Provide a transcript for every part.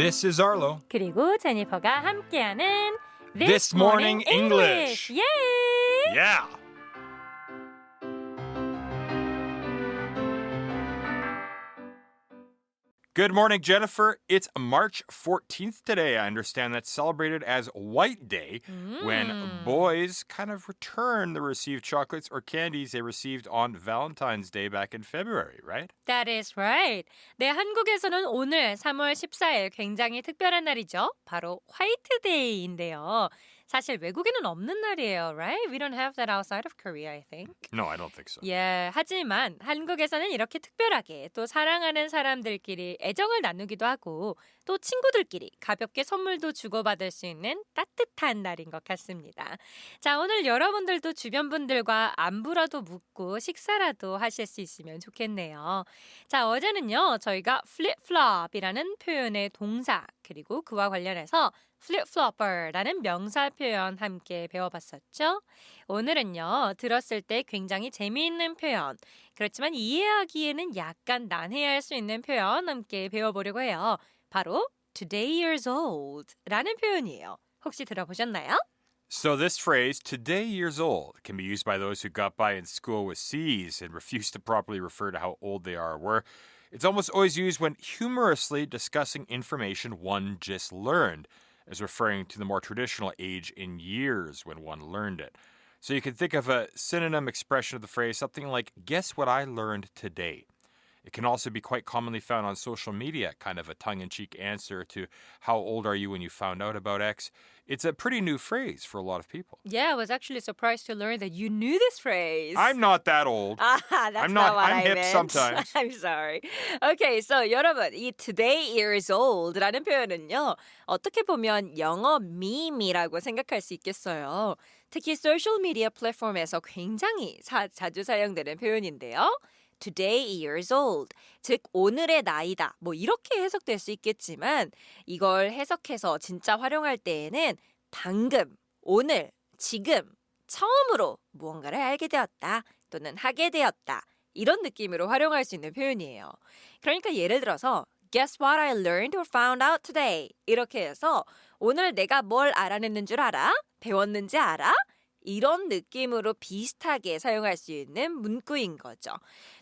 This is Arlo. 그리고 제니퍼가 함께하는 This Morning English. 예! Yeah. Good morning, Jennifer. It's March 14th today. I understand that's celebrated as White Day when 음. boys kind of return the received chocolates or candies they received on Valentine's Day back in February, right? That is right. 네, 한국에서는 오늘 3월 14일 굉장히 특별한 날이죠. 바로 화이트데이인데요. 사실 외국에는 없는 날이에요, right? We don't have that outside of Korea, I think. No, I don't think so. 예, 하지만 한국에서는 이렇게 특별하게 또 사랑하는 사람들끼리 애정을 나누기도 하고 또 친구들끼리 가볍게 선물도 주고받을 수 있는 따뜻한 날인 것 같습니다. 자, 오늘 여러분들도 주변 분들과 안부라도 묻고 식사라도 하실 수 있으면 좋겠네요. 자, 어제는요, 저희가 flip-flop이라는 표현의 동사 그리고 그와 관련해서 flip-flopper라는 명사 표현 함께 배워봤었죠. 오늘은요, 들었을 때 굉장히 재미있는 표현, 그렇지만 이해하기에는 약간 난해할 수 있는 표현 함께 배워보려고 해요. 바로 today years old 라는 표현이에요. 혹시 들어보셨나요? So, this phrase, today years old, can be used by those who got by in school with C's and refuse to properly refer to how old they are, where it's almost always used when humorously discussing information one just learned, as referring to the more traditional age in years when one learned it. So, you can think of a synonym expression of the phrase, something like, guess what I learned today. It can also be quite commonly found on social media, kind of a tongue in cheek answer to how old are you when you found out about X. It's a pretty new phrase for a lot of people. Yeah, I was actually surprised to learn that you knew this phrase. I'm not that old. Ah, that's I'm not, not- what I'm I hip meant. sometimes. I'm sorry. Okay, so 여러분, 이 today years old라는 표현은요, 어떻게 보면 영어 밈이라고 생각할 수 있겠어요. 특히 소셜 미디어 플랫폼에서 굉장히 사- 자주 사용되는 표현인데요. Today years old. 즉, 오늘의 나이다. 뭐, 이렇게 해석될 수 있겠지만, 이걸 해석해서 진짜 활용할 때에는 방금, 오늘, 지금, 처음으로 무언가를 알게 되었다. 또는 하게 되었다. 이런 느낌으로 활용할 수 있는 표현이에요. 그러니까 예를 들어서, Guess what I learned or found out today? 이렇게 해서, 오늘 내가 뭘 알아냈는 줄 알아? 배웠는지 알아? 이런 느낌으로 비슷하게 사용할 수 있는 문구인 거죠.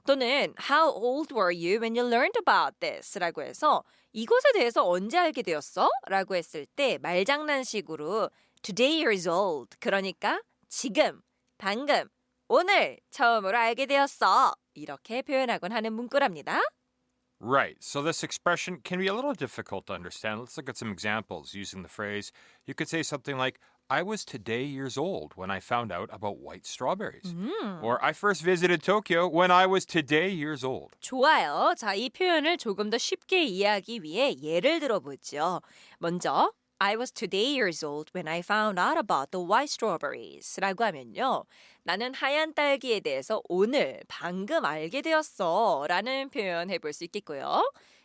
또는 How old were you when you learned about this? 라고 해서 이것에 대해서 언제 알게 되었어? 라고 했을 때 말장난식으로 Today years old. 그러니까 지금, 방금, 오늘 처음으로 알게 되었어. 이렇게 표현하곤 하는 문구랍니다. Right. So this expression can be a little difficult to understand. Let's look at some examples using the phrase. You could say something like, I was today years old when I found out about white strawberries. Or I first visited Tokyo when I was today years old. 좋아요. 자, 이 표현을 조금 더 쉽게 이해하기 위해 예를 들어보죠. 먼저 I was today years old when I found out about the white strawberries 라고 하면요. 나는 하얀 딸기에 대해서 오늘 방금 알게 되었어 라는 표현 해볼 수 있겠고요.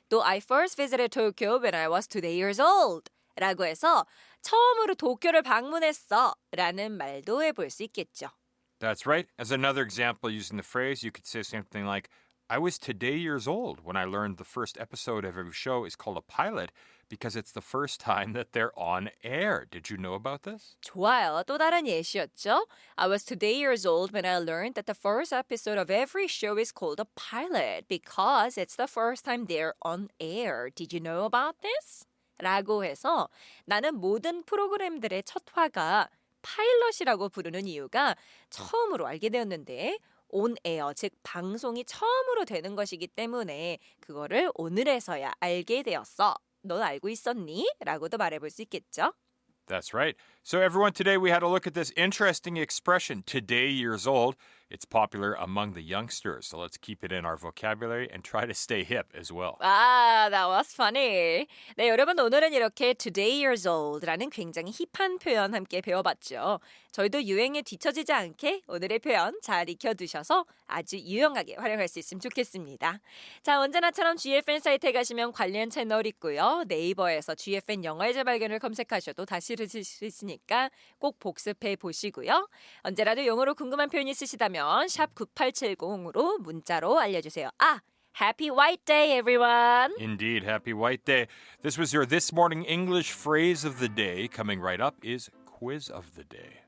또 I first visited Tokyo when I was today years old 라고 해서 처음으로 도쿄를 방문했어 라는 말도 해볼 수 있겠죠. That's right. As another example using the phrase, you could say something like, I was today years old when I learned the first episode of every show is called a pilot because it's the first time that they're on air. Did you know about this? 좋아요. 또 다른 예시였죠. I was today years old when I learned that the first episode of every show is called a pilot because it's the first time they're on air. Did you know about this? 라고 해서 나는 모든 프로그램들의 첫 화가 파일럿이라고 부르는 이유가 처음으로 알게 되었는데 온 에어 즉 방송이 처음으로 되는 것이기 때문에 그거를 오늘에서야 알게 되었어. 넌 알고 있었니? 라고도 말해볼 수 있겠죠. That's right. So, everyone, today we had a look at this interesting expression, today years old. It's popular among the youngsters, so let's keep it in our vocabulary and try to stay hip as well. 아, that was funny. 네, 여러분 오늘은 이렇게 today years old라는 굉장히 힙한 표현 함께 배워봤죠. 저희도 유행에 뒤처지지 않게 오늘의 표현 잘 익혀두셔서 아주 유용하게 활용할 수 있으면 좋겠습니다. 자, 언제나처럼 GFN 사이트에 가시면 관련 채널 있고요. 네이버에서 GFN 영어의 재발견을 검색하셔도 다시 들으실 수 있으니까 꼭 복습해 보시고요. 언제라도 영어로 궁금한 표현 있으시다 면 샵 9870으로 문자로 알려주세요. 아! Happy White Day, everyone. Indeed, happy White Day. This was your This Morning English phrase of the day. Coming right up is Quiz of the Day.